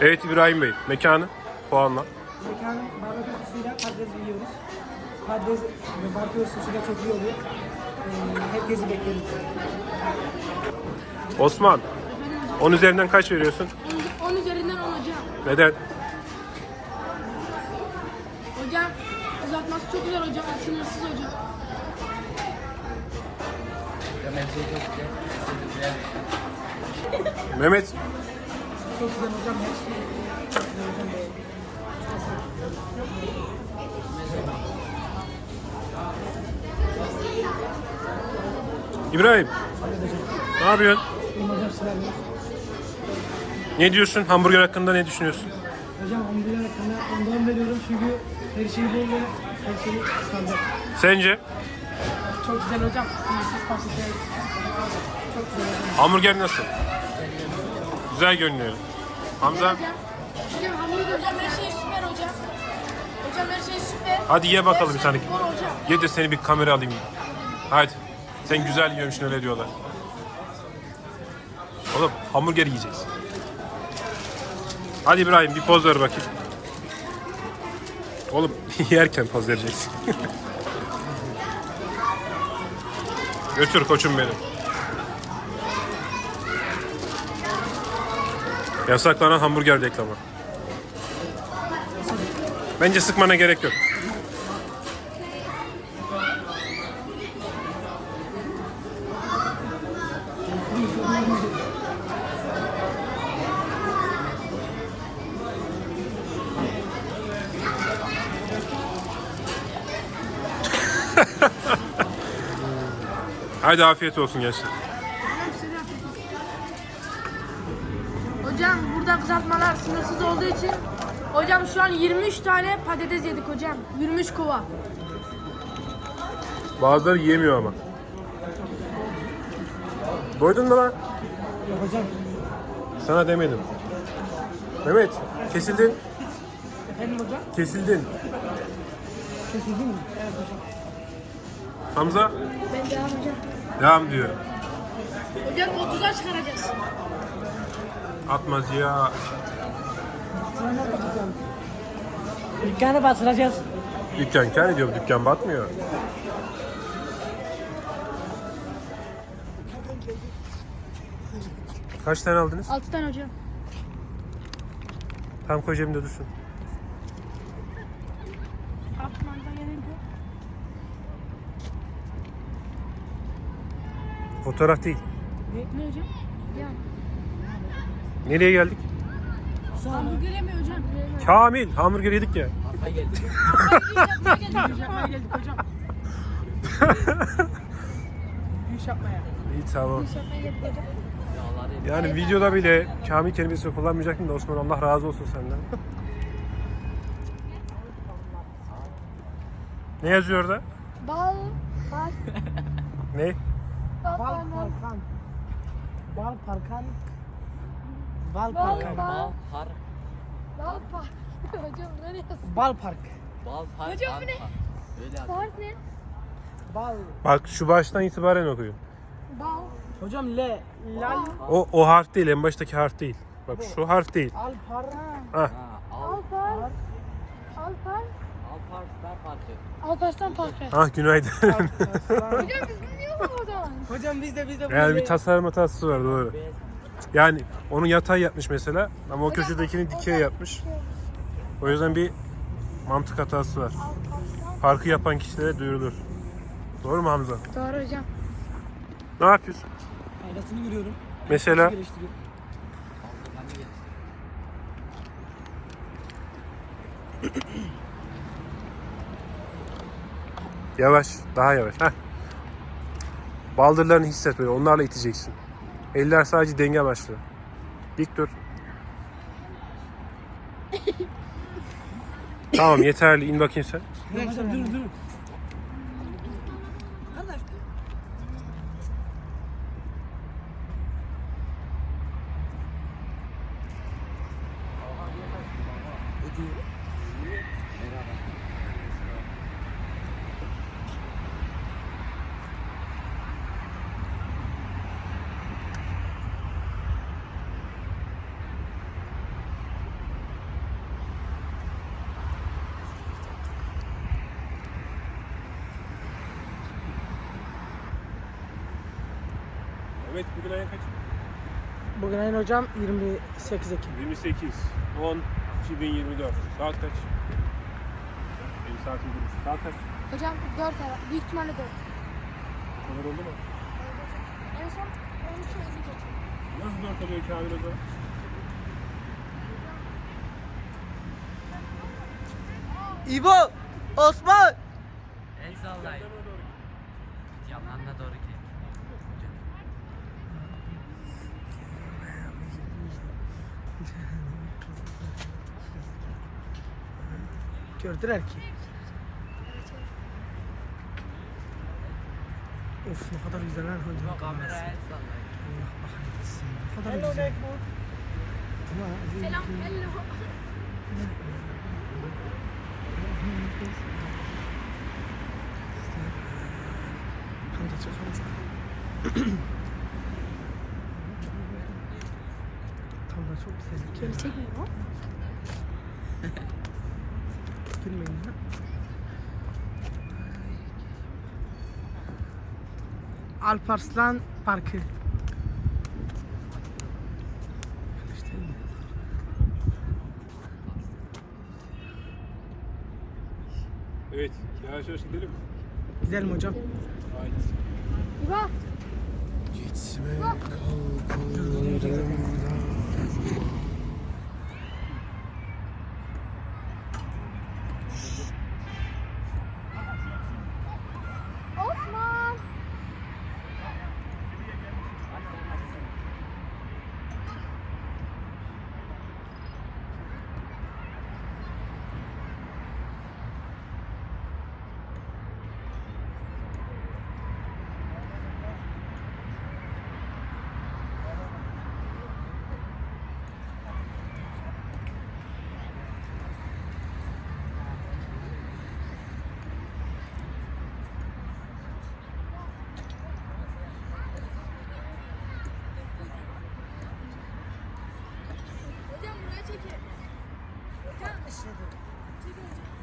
Evet İbrahim Bey, mekanı puanla. Mekanın barbekü sosuyla patates yiyoruz. Patates ve barbekü sosuyla çok iyi oluyor. Ee, herkesi bekleriz. Osman, 10 üzerinden kaç veriyorsun? 10 üzerinden 10 hocam. Neden? Hocam uzatması çok güzel hocam. Sınırsız hocam. Mehmet, Çok güzel hocam. Her şey çok güzel hocam. İbrahim. Ne yapıyorsun? Benim hocam silahlı. Ne diyorsun? Hamburger hakkında ne düşünüyorsun? Hocam hamburger hakkında ondan veriyorum çünkü her şey bol ve her şey standart. Sence? Çok güzel hocam. Sınırsız patates. Çok güzel hocam. Hamburger nasıl? Güzel görünüyor. Hamza, Hocam, hamburger hocam her şey süper hocam. Hocam her şey süper. hadi ye bakalım bir şey tane. Ye de seni bir kamera alayım. Hadi. Sen güzel yiyormuşsun öyle diyorlar. Oğlum hamburger yiyeceğiz. Hadi İbrahim bir poz ver bakayım. Oğlum yerken poz vereceksin. Götür koçum benim. Yasaklanan hamburger reklamı. Bence sıkmana gerek yok. Hadi afiyet olsun gençler. Hocam burada kızartmalar sınırsız olduğu için Hocam şu an 23 tane patates yedik hocam. 23 kova. Bazıları yemiyor ama. Doydun mu lan? Yok hocam. Sana demedim. Mehmet, kesildin. Efendim hocam? Kesildin. Kesildin mi? Evet hocam. Hamza, Ben devam hocam. devam diyor. Hocam 30'a çıkaracağız. Atmaz ya. Sonra ne yapacağız hocam? Dükkanı batıracağız. Dükkan kar ediyor, dükkan batmıyor. Kaç tane aldınız? 6 tane hocam. Tam koy cebimde dursun. Fotoğraf değil. Ne hocam? Ya. Nereye geldik? Hamburger yemiyor hocam. Kamil, hamburger yedik ya. Yapmaya geldik hocam. Yapmaya geldik hocam. İş yapmaya. İyi tamam. Yani videoda bile Kamil kelimesini kullanmayacaktım da Osman Allah razı olsun senden. ne yazıyor orada? Bal. Bal. Ne? Bal. Bal Bal. parkan. Bal parkan. Bal Bal. parkan. Bal. Par, Bal. Bal. Hocam ne diyorsun? Bal park. bal, par, Hocam bu ne? par. Öyle yazıyor. Bal ne? Bal. Bak şu baştan itibaren okuyun. Bal. Hocam le. Lal. O, o harf değil, en baştaki harf değil. Bak şu harf değil. Al par. Hah. Ha, al, Alpar. Alpar. al par, ver parça. Alparslan Parkı. Ah günaydın. Hocam biz bilmiyoruz o zaman. Hocam biz de biz de yani bir tasarım hatası var doğru. Yani onu yatay yapmış mesela ama o köşedekini dikey yapmış. O yüzden bir mantık hatası var. Farkı yapan kişilere duyurulur. Doğru mu Hamza? Doğru hocam. Ne yapıyorsun? Faydasını görüyorum. Mesela yavaş, daha yavaş. Heh. Baldırlarını hisset böyle, onlarla iteceksin. Eller sadece denge amaçlı. Dik dur. tamam yeterli. İn bakayım sen. dur dur. Thank you. Evet bugün ayın kaç? Bugün ayın hocam 28 Ekim. 28, 10, 2024. Saat kaç? Benim saatim durmuş. Saat kaç? Hocam 4 herhalde. Büyük ihtimalle 4. Bu kadar oldu mu? En son 13 Eylül geçiyor. Nasıl 4 oluyor Kamil o zaman? İbo! Osman! El sallayın. Gördüler ki. Of ne kadar güzel lan hocam. Kamera el sallayın. Ne kadar güzel. Ama Selam. Hello. Tam da çok fazla. Tam da çok güzel. Beni çekmiyor? Gülmeyin ya. Alparslan Parkı. Evet. Yavaş yavaş gidelim. Gidelim hocam. Haydi. İbo. Osman. Hocam buraya çekin. Hocam. Çekin hocam.